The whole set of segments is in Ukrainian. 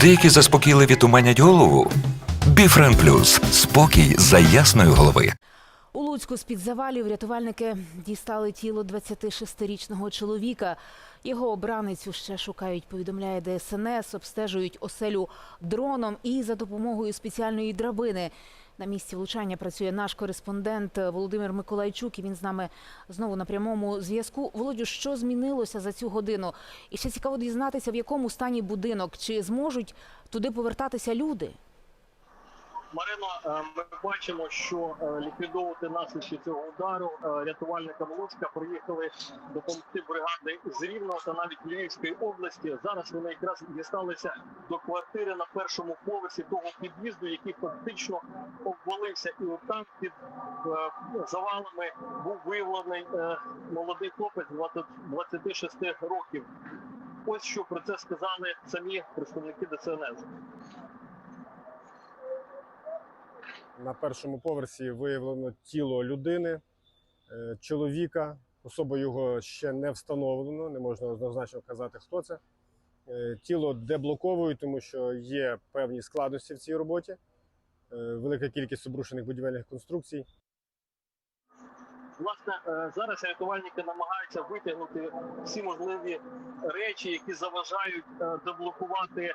Деякі заспокійливі туманять голову. Біфрен Плюс спокій за ясної голови. У Луцьку з-під завалів рятувальники дістали тіло 26-річного чоловіка. Його обраницю ще шукають, повідомляє ДСНС, обстежують оселю дроном і за допомогою спеціальної драбини. На місці влучання працює наш кореспондент Володимир Миколайчук. І він з нами знову на прямому зв'язку. Володю, що змінилося за цю годину? І ще цікаво дізнатися, в якому стані будинок, чи зможуть туди повертатися люди? Марино, е, ми бачимо, що е, ліквідовувати наслідки цього удару е, рятувальникам Луцька приїхали допомогти бригади з Рівного та навіть Львівської області. Зараз вони якраз дісталися до квартири на першому поверсі того під'їзду, який фактично обвалився, і от там під завалами був виявлений молодий хлопець 20 26 років. Ось що про це сказали самі представники ДСНС. На першому поверсі виявлено тіло людини, е, чоловіка. Особа його ще не встановлено, не можна однозначно казати, хто це. Е, Тіло деблоковують, тому що є певні складності в цій роботі, е, велика кількість обрушених будівельних конструкцій. Власне, зараз рятувальники намагаються витягнути всі можливі речі, які заважають деблокувати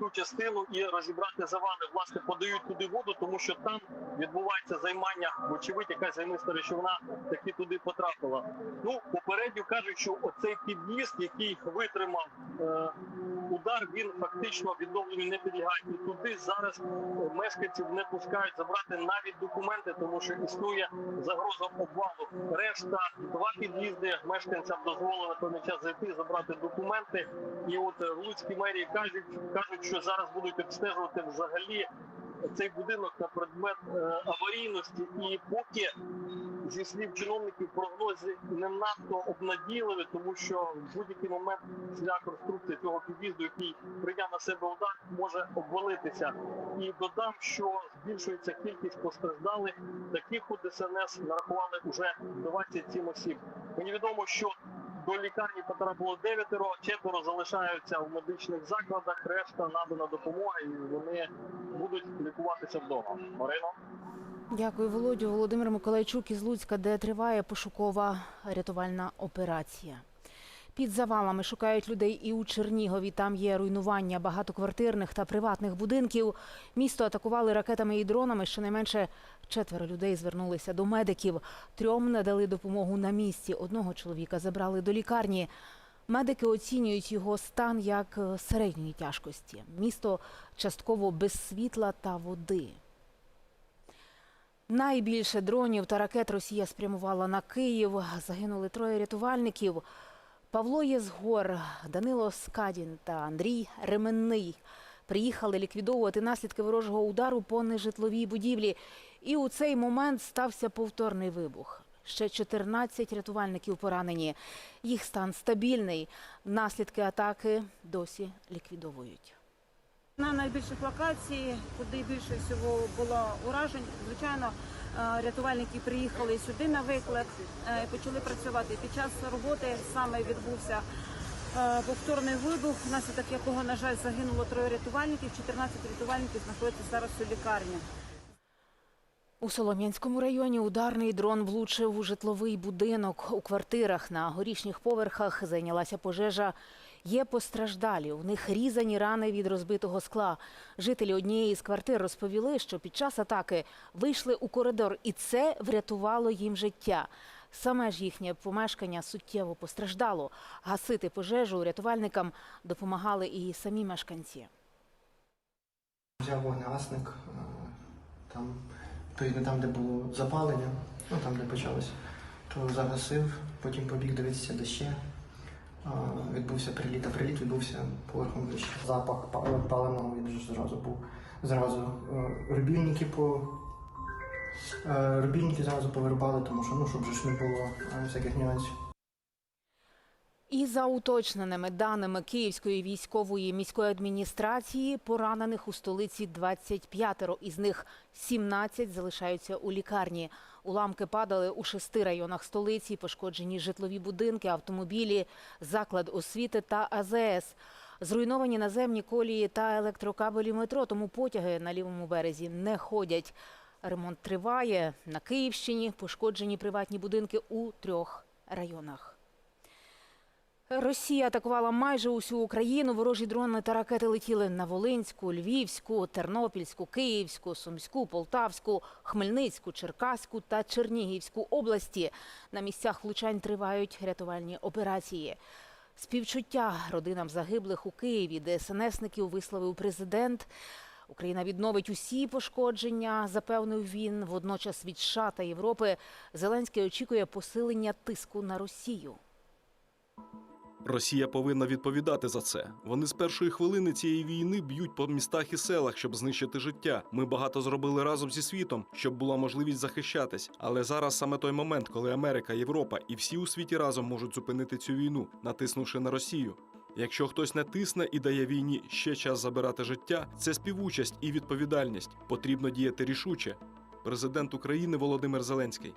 ту частину і розібрати завали. Власне, подають туди воду, тому що там відбувається займання, вочевидь, якась займиста речовина таки туди потрапила. Ну, попередньо кажуть, що оцей під'їзд, який витримав е, удар, він фактично відновленню не підлягає. І туди зараз е, мешканців не пускають забрати навіть документи, тому що існує загроза обвалу. Решта два під'їзди мешканцям на певний час зайти, забрати документи. І от е, в Луцькій мерії кажуть, кажуть, що зараз будуть обстежувати взагалі цей будинок на предмет е, аварійності. І поки зі слів чиновників прогнози не надто обнадійливі, тому що в будь-який момент вся конструкція цього під'їзду, який прийняв на себе удар, може обвалитися. І додам, що збільшується кількість постраждалих. Таких у ДСНС нарахували вже 27 осіб. Мені відомо, що до лікарні потрапило дев'ятеро, четверо залишаються в медичних закладах. Решта надана допомога, і вони будуть лікуватися вдома. Марино. Дякую, Володю. Володимир Миколайчук із Луцька, де триває пошукова рятувальна операція. Під завалами шукають людей і у Чернігові. Там є руйнування багатоквартирних та приватних будинків. Місто атакували ракетами і дронами. Щонайменше четверо людей звернулися до медиків. Трьом надали допомогу на місці. Одного чоловіка забрали до лікарні. Медики оцінюють його стан як середньої тяжкості. Місто частково без світла та води. Найбільше дронів та ракет Росія спрямувала на Київ. Загинули троє рятувальників. Павло Єзгор, Данило Скадін та Андрій Ременний приїхали ліквідовувати наслідки ворожого удару по нежитловій будівлі. І у цей момент стався повторний вибух. Ще 14 рятувальників поранені. Їх стан стабільний. Наслідки атаки досі ліквідовують. На найбільших локацій, куди більше всього було уражень, звичайно, е, рятувальники приїхали сюди на виклик е, і почали працювати. Під час роботи саме відбувся е, повторний вибух, внаслідок якого, на жаль, загинуло троє рятувальників, 14 рятувальників знаходяться зараз у лікарні. У Солом'янському районі ударний дрон влучив у житловий будинок. У квартирах на горішніх поверхах зайнялася пожежа. Є постраждалі. У них різані рани від розбитого скла. Жителі однієї з квартир розповіли, що під час атаки вийшли у коридор, і це врятувало їм життя. Саме ж їхнє помешкання суттєво постраждало. Гасити пожежу рятувальникам допомагали і самі мешканці. Взяв вогнегасник, е, там, відповідно там, де було запалення, ну там, де почалось, то загасив, потім побіг дивитися, де ще. Е, Відбувся приліт, а приліт відбувся поверхом вище. Запах пал- паленого він вже зразу був. Зразу е, рубільники по е, рубільники зразу повирубали, тому що ну, щоб ж не було е, всяких нюансів. І за уточненими даними Київської військової міської адміністрації, поранених у столиці 25, із них 17 залишаються у лікарні. Уламки падали у шести районах столиці, пошкоджені житлові будинки, автомобілі, заклад освіти та АЗС. Зруйновані наземні колії та електрокабелі метро, тому потяги на лівому березі не ходять. Ремонт триває. На Київщині пошкоджені приватні будинки у трьох районах. Росія атакувала майже усю Україну. Ворожі дрони та ракети летіли на Волинську, Львівську, Тернопільську, Київську, Сумську, Полтавську, Хмельницьку, Черкаську та Чернігівську області. На місцях влучань тривають рятувальні операції. Співчуття родинам загиблих у Києві, де СНСників висловив президент. Україна відновить усі пошкодження, запевнив він. Водночас від США та Європи Зеленський очікує посилення тиску на Росію. Росія повинна відповідати за це. Вони з першої хвилини цієї війни б'ють по містах і селах, щоб знищити життя. Ми багато зробили разом зі світом, щоб була можливість захищатись. Але зараз саме той момент, коли Америка, Європа і всі у світі разом можуть зупинити цю війну, натиснувши на Росію. Якщо хтось не тисне і дає війні ще час забирати життя, це співучасть і відповідальність. Потрібно діяти рішуче. Президент України Володимир Зеленський.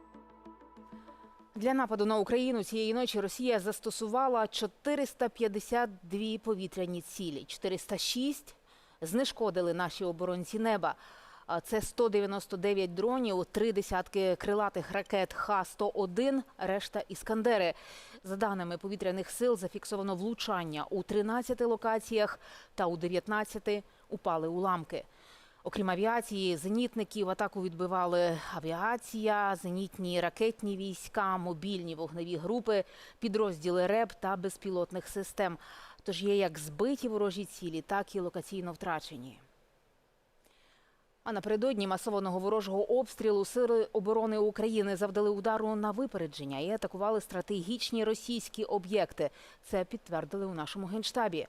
Для нападу на Україну цієї ночі Росія застосувала 452 повітряні цілі. 406 знешкодили наші оборонці неба. Це 199 дронів, три десятки крилатих ракет Х-101, решта іскандери. За даними повітряних сил, зафіксовано влучання у 13 локаціях та у 19 упали уламки. Окрім авіації, зенітників атаку відбивали авіація, зенітні ракетні війська, мобільні вогневі групи, підрозділи РЕБ та безпілотних систем. Тож є як збиті ворожі цілі, так і локаційно втрачені. А напередодні масованого ворожого обстрілу сили оборони України завдали удару на випередження і атакували стратегічні російські об'єкти. Це підтвердили у нашому генштабі.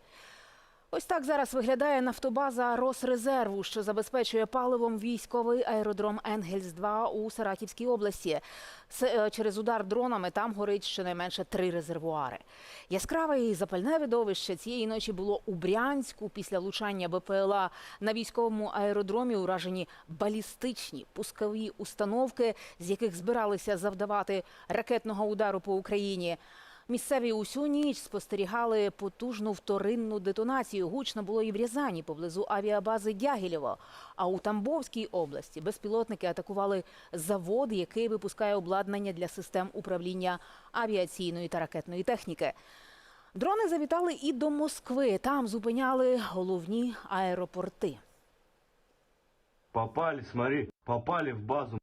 Ось так зараз виглядає нафтобаза Росрезерву, що забезпечує паливом військовий аеродром Енгельс-2 у Саратівській області. Е, Через удар дронами там горить щонайменше три резервуари. Яскраве і запальне видовище цієї ночі було у Брянську. Після влучання БПЛА на військовому аеродромі уражені балістичні пускові установки, з яких збиралися завдавати ракетного удару по Україні. Місцеві усю ніч спостерігали потужну вторинну детонацію. Гучно було і в Рязані поблизу авіабази Дягілєво. А у Тамбовській області безпілотники атакували завод, який випускає обладнання для систем управління авіаційної та ракетної техніки. Дрони завітали і до Москви. Там зупиняли головні аеропорти. Попали, смотри, попали в базу.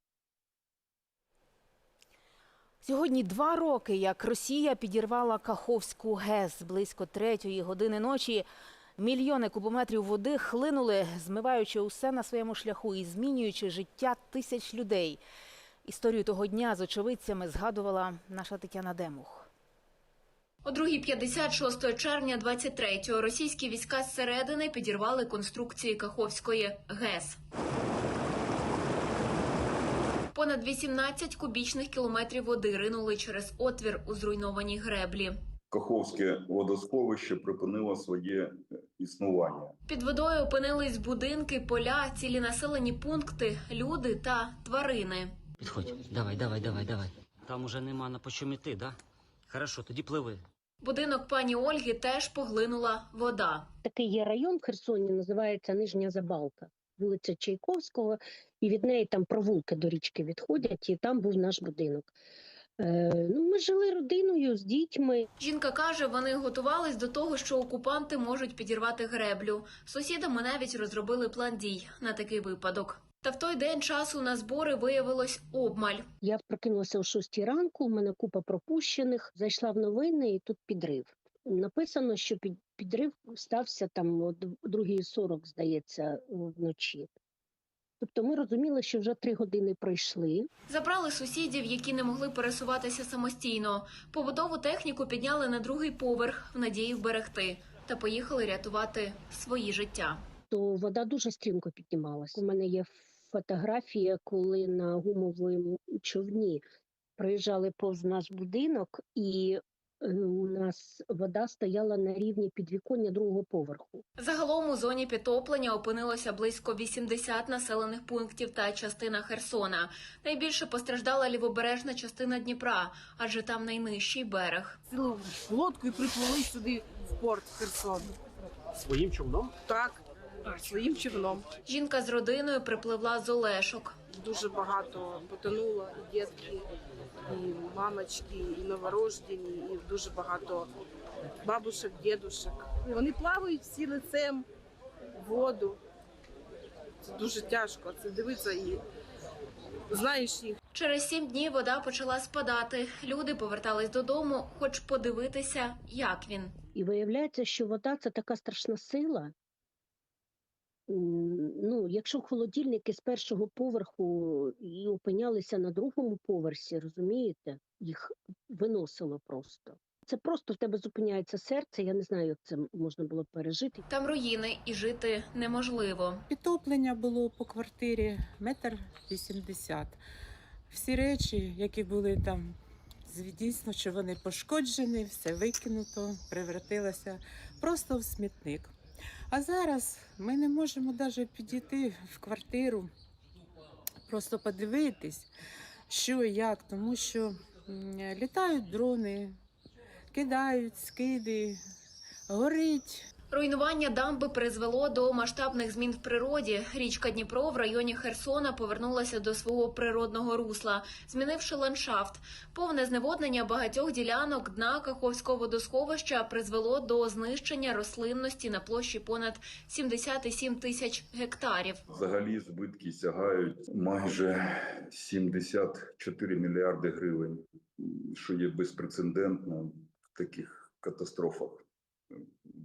Сьогодні два роки, як Росія підірвала Каховську ГЕС близько третьої години ночі. Мільйони кубометрів води хлинули, змиваючи усе на своєму шляху і змінюючи життя тисяч людей. Історію того дня з очевидцями згадувала наша Тетяна Демух. О 2.56 червня 23-го російські війська зсередини підірвали конструкції Каховської ГЕС. Понад 18 кубічних кілометрів води ринули через отвір у зруйнованій греблі. Каховське водосховище припинило своє е, існування. Під водою опинились будинки, поля, цілі населені пункти, люди та тварини. Підходь, давай, давай, давай, давай. Там уже нема на по чому іти, да? Хорошо, тоді пливи. Будинок пані Ольги теж поглинула вода. Такий є район в Херсоні, називається Нижня Забалка, вулиця Чайковського, і від неї там провулки до річки відходять, і там був наш будинок. Е, ну, ми жили родиною з дітьми. Жінка каже, вони готувались до того, що окупанти можуть підірвати греблю. Сусідами навіть розробили план дій на такий випадок. Та в той день часу на збори виявилось обмаль. Я прокинулася о 6 ранку, у мене купа пропущених, зайшла в новини, і тут підрив. Написано, що під, підрив стався там о 2.40, здається, вночі. Тобто ми розуміли, що вже три години пройшли. Забрали сусідів, які не могли пересуватися самостійно. Побутову техніку підняли на другий поверх в надії вберегти та поїхали рятувати свої життя. то вода дуже стрімко піднімалася. У мене є фотографія, коли на гумовому човні проїжджали повз наш будинок, і у нас вода стояла на рівні підвіконня другого поверху. Загалом у зоні підтоплення опинилося близько 80 населених пунктів та частина Херсона. Найбільше постраждала лівобережна частина Дніпра, адже там найнижчий берег. цілу лодку і приплили сюди в порт Херсон. Своїм човном? Так, своїм човном. Жінка з родиною припливла з Олешок. Дуже багато потонуло і дітки, і мамочки, і новорождені, і дуже багато бабушек, дідушек. І вони плавають всі лицем в воду. Це дуже тяжко. Це дивитися і знаєш їх. Через сім днів вода почала спадати. Люди повертались додому, хоч подивитися, як він. І виявляється, що вода це така страшна сила. Ну, якщо холодильники з першого поверху і опинялися на другому поверсі, розумієте, їх виносило просто. Це просто в тебе зупиняється серце. Я не знаю, як це можна було пережити. Там руїни і жити неможливо. Підтоплення було по квартирі метр вісімдесят. Всі речі, які були там, дійсно, що вони пошкоджені, все викинуто, превратилося просто в смітник. А зараз ми не можемо навіть підійти в квартиру, просто подивитись, що і як, тому що літають дрони, кидають скиди, горить. Руйнування дамби призвело до масштабних змін в природі. Річка Дніпро в районі Херсона повернулася до свого природного русла, змінивши ландшафт. Повне зневоднення багатьох ділянок дна Каховського водосховища призвело до знищення рослинності на площі понад 77 тисяч гектарів. Взагалі збитки сягають майже 74 мільярди гривень, що є безпрецедентно в таких катастрофах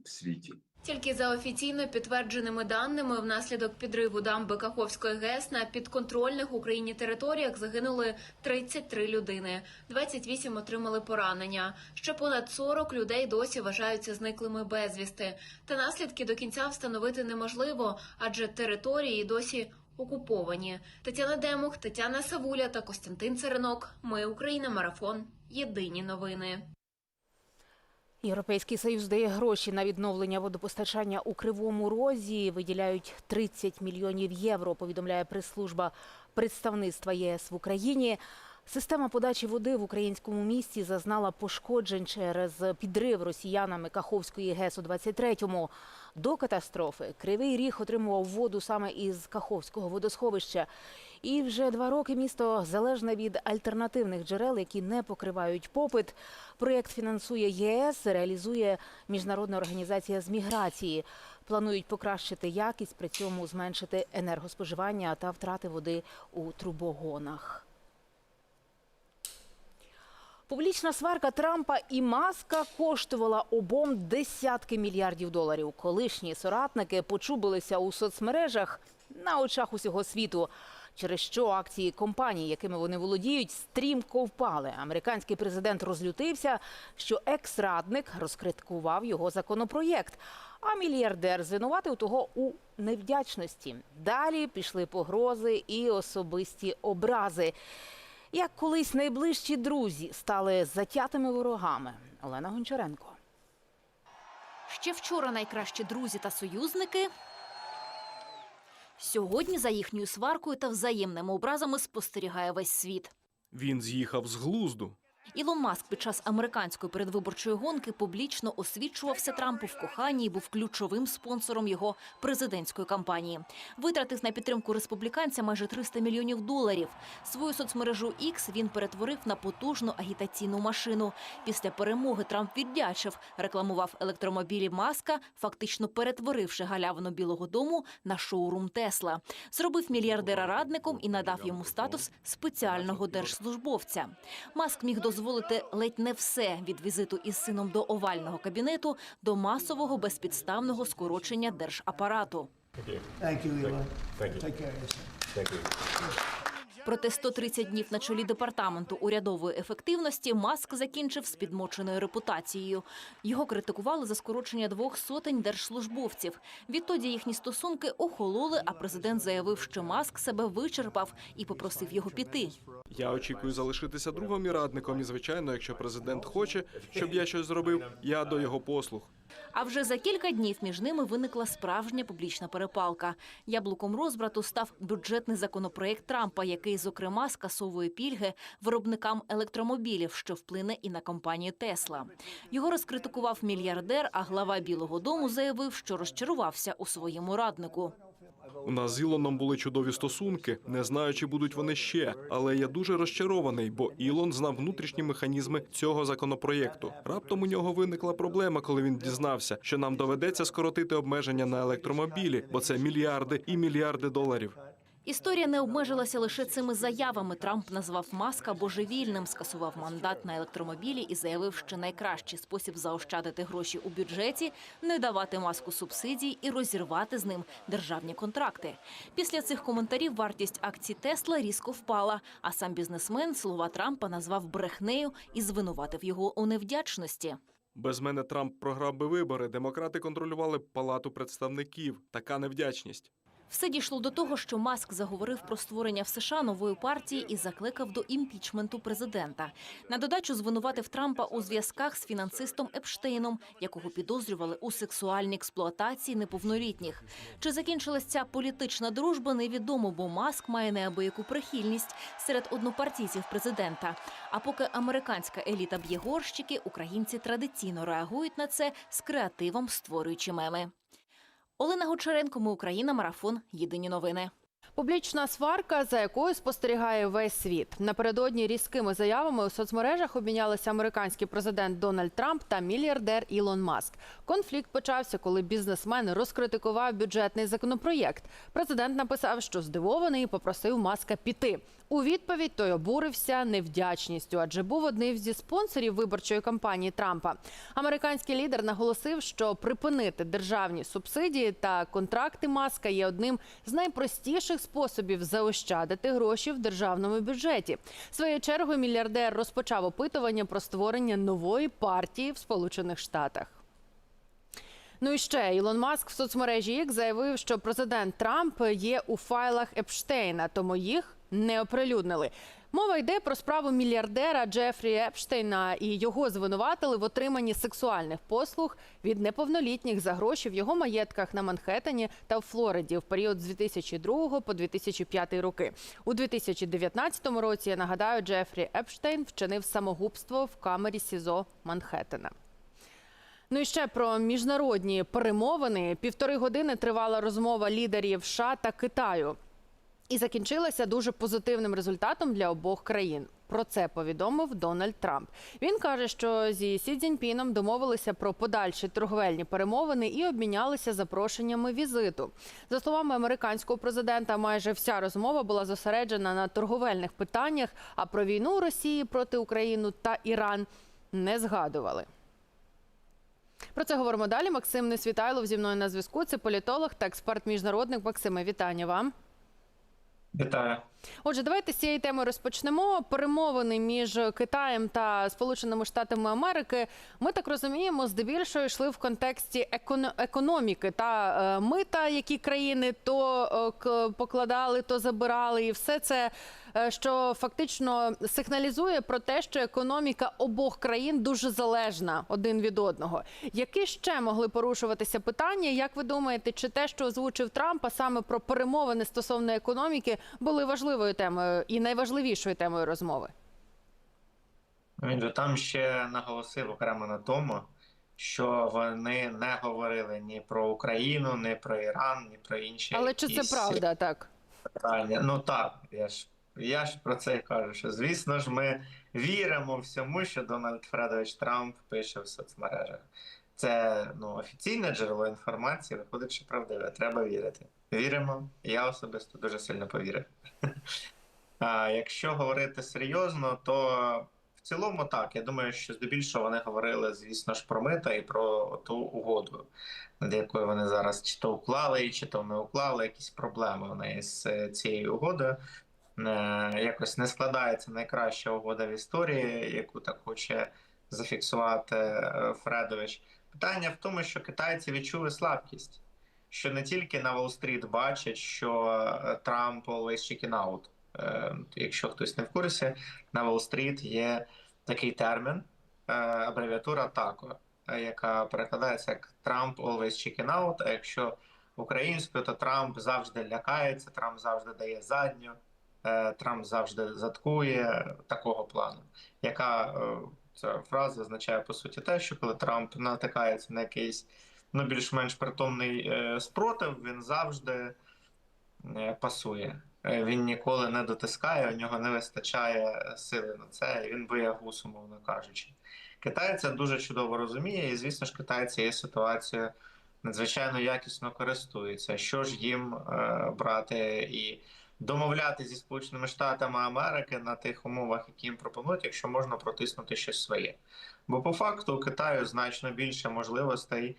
в світі. Тільки за офіційно підтвердженими даними, внаслідок підриву дамби Каховської ГЕС на підконтрольних Україні територіях загинули 33 людини, 28 отримали поранення. Ще понад 40 людей досі вважаються зниклими безвісти. Та наслідки до кінця встановити неможливо, адже території досі окуповані. Тетяна Демух, Тетяна Савуля та Костянтин Церенок. Ми Україна. Марафон. Єдині новини. Європейський союз дає гроші на відновлення водопостачання у Кривому Розі. Виділяють 30 мільйонів євро. Повідомляє прес-служба представництва ЄС в Україні. Система подачі води в українському місті зазнала пошкоджень через підрив росіянами Каховської ГЕС у 23-му. До катастрофи Кривий Ріг отримував воду саме із Каховського водосховища. І вже два роки місто залежне від альтернативних джерел, які не покривають попит. Проєкт фінансує ЄС, реалізує міжнародна організація з міграції. Планують покращити якість, при цьому зменшити енергоспоживання та втрати води у трубогонах. Публічна сварка Трампа і Маска коштувала обом десятки мільярдів доларів. Колишні соратники почубилися у соцмережах на очах усього світу. Через що акції компаній, якими вони володіють, стрімко впали. Американський президент розлютився, що екс-радник розкриткував його законопроєкт. А мільярдер звинуватив того у невдячності. Далі пішли погрози і особисті образи. Як колись найближчі друзі стали затятими ворогами. Олена Гончаренко. Ще вчора найкращі друзі та союзники. Сьогодні за їхньою сваркою та взаємними образами спостерігає весь світ. Він з'їхав з глузду. Ілон Маск під час американської передвиборчої гонки публічно освічувався Трампу в коханні і був ключовим спонсором його президентської кампанії. Витратив на підтримку республіканця майже 300 мільйонів доларів. Свою соцмережу X він перетворив на потужну агітаційну машину. Після перемоги Трамп віддячив, рекламував електромобілі Маска, фактично перетворивши галявину Білого Дому на шоурум Тесла. Зробив мільярдера радником і надав йому статус спеціального держслужбовця. Маск міг дозволити ледь не все від візиту із сином до овального кабінету до масового безпідставного скорочення держапарату. Проте 130 днів на чолі департаменту урядової ефективності Маск закінчив з підмоченою репутацією. Його критикували за скорочення двох сотень держслужбовців. Відтоді їхні стосунки охололи, а президент заявив, що Маск себе вичерпав і попросив його піти. Я очікую залишитися другом і радником. І звичайно, якщо президент хоче, щоб я щось зробив, я до його послуг. А вже за кілька днів між ними виникла справжня публічна перепалка. Яблуком розбрату став бюджетний законопроект Трампа, який зокрема, скасовує пільги виробникам електромобілів, що вплине і на компанію Тесла. Його розкритикував мільярдер, а глава Білого Дому заявив, що розчарувався у своєму раднику. У нас з Ілоном були чудові стосунки. Не знаю, чи будуть вони ще, але я дуже розчарований, бо Ілон знав внутрішні механізми цього законопроєкту. Раптом у нього виникла проблема, коли він дізнався, що нам доведеться скоротити обмеження на електромобілі, бо це мільярди і мільярди доларів. Історія не обмежилася лише цими заявами. Трамп назвав Маска божевільним, скасував мандат на електромобілі і заявив, що найкращий спосіб заощадити гроші у бюджеті не давати маску субсидій і розірвати з ним державні контракти. Після цих коментарів вартість акцій Тесла різко впала. А сам бізнесмен слова Трампа назвав брехнею і звинуватив його у невдячності. Без мене Трамп програв би вибори. Демократи контролювали палату представників. Така невдячність. Все дійшло до того, що Маск заговорив про створення в США нової партії і закликав до імпічменту президента. На додачу звинуватив Трампа у зв'язках з фінансистом Епштейном, якого підозрювали у сексуальній експлуатації неповнолітніх. Чи закінчилась ця політична дружба, невідомо, бо Маск має неабияку прихильність серед однопартійців президента. А поки американська еліта б'є горщики, українці традиційно реагують на це з креативом, створюючи меми. Олена Гочаренко, ми Україна, марафон. Єдині новини. Публічна сварка, за якою спостерігає весь світ. Напередодні різкими заявами у соцмережах обмінялися американський президент Дональд Трамп та мільярдер Ілон Маск. Конфлікт почався, коли бізнесмен розкритикував бюджетний законопроєкт. Президент написав, що здивований і попросив Маска піти. У відповідь той обурився невдячністю, адже був одним зі спонсорів виборчої кампанії Трампа. Американський лідер наголосив, що припинити державні субсидії та контракти Маска є одним з найпростіших способів заощадити гроші в державному бюджеті. Своєю чергою мільярдер розпочав опитування про створення нової партії в Сполучених Штатах. Ну і ще Ілон Маск в соцмережі X заявив, що президент Трамп є у файлах Епштейна, тому їх не оприлюднили. Мова йде про справу мільярдера Джефрі Епштейна, і його звинуватили в отриманні сексуальних послуг від неповнолітніх за гроші в його маєтках на Манхеттені та в Флориді в період з 2002 по 2005 роки. У 2019 році я нагадаю, Джефрі Епштейн вчинив самогубство в камері СІЗО Манхеттена. Ну і ще про міжнародні перемовини. Півтори години тривала розмова лідерів США та Китаю. І закінчилася дуже позитивним результатом для обох країн. Про це повідомив Дональд Трамп. Він каже, що зі Сі Цзіньпіном домовилися про подальші торговельні перемовини і обмінялися запрошеннями візиту. За словами американського президента, майже вся розмова була зосереджена на торговельних питаннях, а про війну Росії проти України та Іран не згадували. Про це говоримо далі. Максим Несвітайлов зі мною на зв'язку. Це політолог та експерт-міжнародник. Максиме, вітання вам. Вітаю. Отже, давайте з цієї теми розпочнемо. Перемовини між Китаєм та Сполученими Штатами Америки. Ми так розуміємо, здебільшого йшли в контексті економіки та е, мита, які країни то е, покладали, то забирали, і все це. е, Що фактично сигналізує про те, що економіка обох країн дуже залежна один від одного. Які ще могли порушуватися питання? Як ви думаєте, чи те, що озвучив Трамп, а саме про перемовини стосовно економіки, були важливою темою і найважливішою темою розмови? Він же там ще наголосив окремо на тому, що вони не говорили ні про Україну, ні про Іран, ні про інші. Але чи це правда так? питання. Ну так, я ж я ж про це і кажу. Що звісно ж, ми віримо всьому, що Дональд Фредович Трамп пише в соцмережах. Це ну офіційне джерело інформації, виходить, що правдиве. Треба вірити. Віримо. Я особисто дуже сильно повірив. А якщо говорити серйозно, то в цілому так. Я думаю, що здебільшого вони говорили, звісно ж, про мита і про ту угоду, над якою вони зараз чи то уклали, чи то не уклали якісь проблеми у неї з е, цією угодою. Е, Якось не складається найкраща угода в історії, яку так хоче зафіксувати е, Фредович. Питання в тому, що китайці відчули слабкість, що не тільки на Уолл-стріт бачать, що е, Трамп always chicken out. Е, Якщо хтось не в курсі, на Уолл-стріт є такий термін, е, абревіатура ТАКО, яка перекладається як Трамп always chicken out, а якщо українською, то Трамп завжди лякається, Трамп завжди дає задню. Трамп завжди заткує такого плану. Яка ця фраза означає по суті те, що коли Трамп натикається на якийсь ну, більш-менш притомний е, спротив, він завжди е, пасує. Е, Він ніколи не дотискає, у нього не вистачає сили на це, і він боягуз, умовно кажучи. Китай це дуже чудово розуміє, і звісно ж, Китай цією ситуацією надзвичайно якісно користується. Що ж їм е, брати і домовляти зі Сполученими Штатами Америки на тих умовах, які їм пропонують, якщо можна протиснути щось своє. Бо по факту у Китаю значно більше можливостей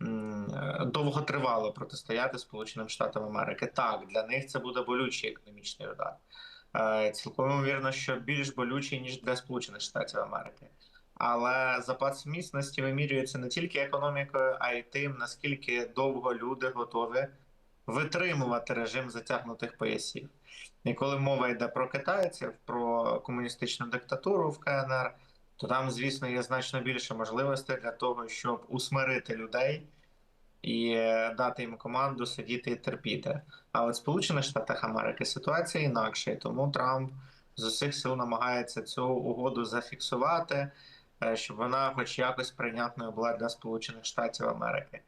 е, довготривало протистояти Сполученим Штатам Америки. Так, для них це буде болючий економічний удар. Е, Цілком ймовірно, що більш болючий, ніж для Сполучених Штатів Америки. Але запас міцності вимірюється не тільки економікою, а й тим, наскільки довго люди готові витримувати режим затягнутих поясів. І коли мова йде про китайців, про комуністичну диктатуру в КНР, то там, звісно, є значно більше можливостей для того, щоб усмирити людей і е, дати їм команду сидіти і терпіти. А от в Сполучених Штатах Америки ситуація інакша, і тому Трамп з усіх сил намагається цю угоду зафіксувати, е, щоб вона, хоч якось, прийнятною була для Сполучених Штатів Америки.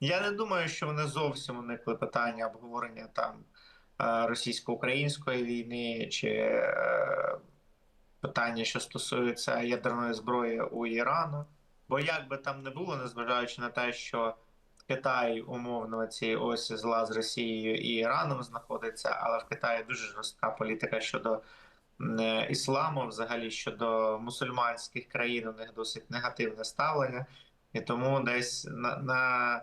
Я не думаю, що вони зовсім уникли питання обговорення там е, російсько-української війни чи питання, що стосується ядерної зброї у Ірану. Бо як би там не було, незважаючи на те, що Китай умовно на цій осі зла з Росією і Іраном знаходиться, але в Китаї дуже жорстка політика щодо е, ісламу, взагалі щодо мусульманських країн, у них досить негативне ставлення. І тому десь на, на,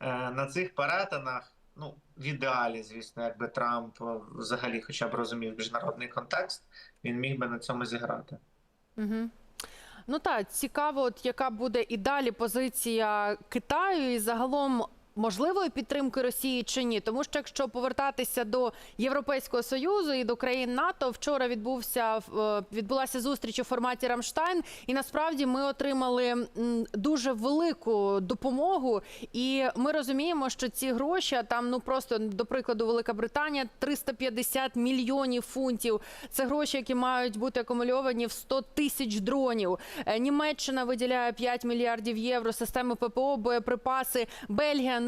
е, на цих перетинах, ну, в ідеалі, звісно, якби Трамп взагалі хоча б розумів міжнародний контекст, він міг би на цьому зіграти. Угу. Ну так, цікаво, от яка буде і далі позиція Китаю і загалом можливої підтримки Росії чи ні. Тому що якщо повертатися до Європейського союзу і до країн НАТО, вчора відбувся е, відбулася зустріч у форматі Рамштайн, і насправді ми отримали дуже велику допомогу. І ми розуміємо, що ці гроші там, ну просто до прикладу, Велика Британія 350 мільйонів фунтів. Це гроші, які мають бути акумульовані в 100 тисяч дронів. Е, Німеччина виділяє 5 мільярдів євро, системи ППО, боєприпаси, Бельгія,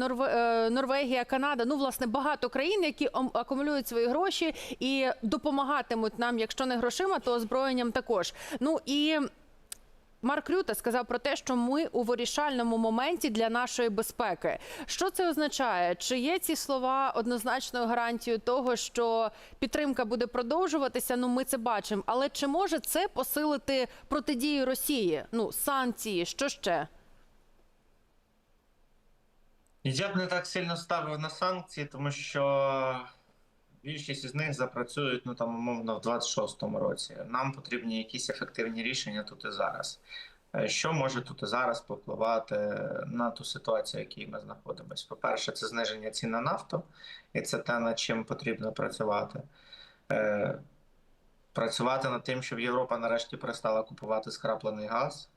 Норвегія, Канада. Ну, власне, багато країн, які акумулюють свої гроші і допомагатимуть нам, якщо не грошима, то озброєнням також. Ну і Марк Рюте сказав про те, що ми у вирішальному моменті для нашої безпеки. Що це означає? Чи є ці слова однозначною гарантією того, що підтримка буде продовжуватися? Ну, ми це бачимо. Але чи може це посилити протидію Росії? Ну, санкції, що ще? Я б не так сильно ставив на санкції, тому що більшість із них запрацюють ну там умовно в 26-му році. Нам потрібні якісь ефективні рішення тут і зараз. Е, Що може тут і зараз попливати на ту ситуацію, в якій ми знаходимося? По-перше, це зниження цін на нафту, і це те, над чим потрібно працювати. Е, Працювати над тим, щоб Європа нарешті перестала купувати скраплений газ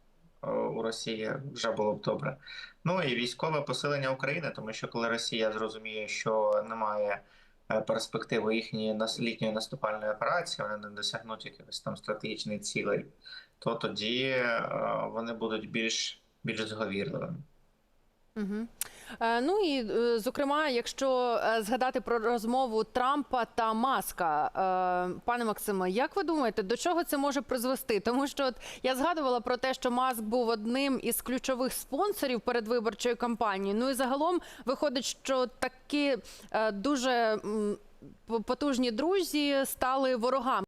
Росії вже було б добре. Ну і військове посилення України, тому що коли Росія зрозуміє, що немає е, перспективи їхньої літньої наступальної операції, вони не досягнуть якихось там стратегічних цілей, то тоді е, вони будуть більш більш зговірливими. Угу. Е, ну і е, зокрема, якщо е, згадати про розмову Трампа та Маска, пане Максиме, як ви думаєте, до чого це може призвести? Тому що от я згадувала про те, що Маск був одним із ключових спонсорів передвиборчої кампанії. Ну і загалом виходить, що такі дуже потужні друзі стали ворогами.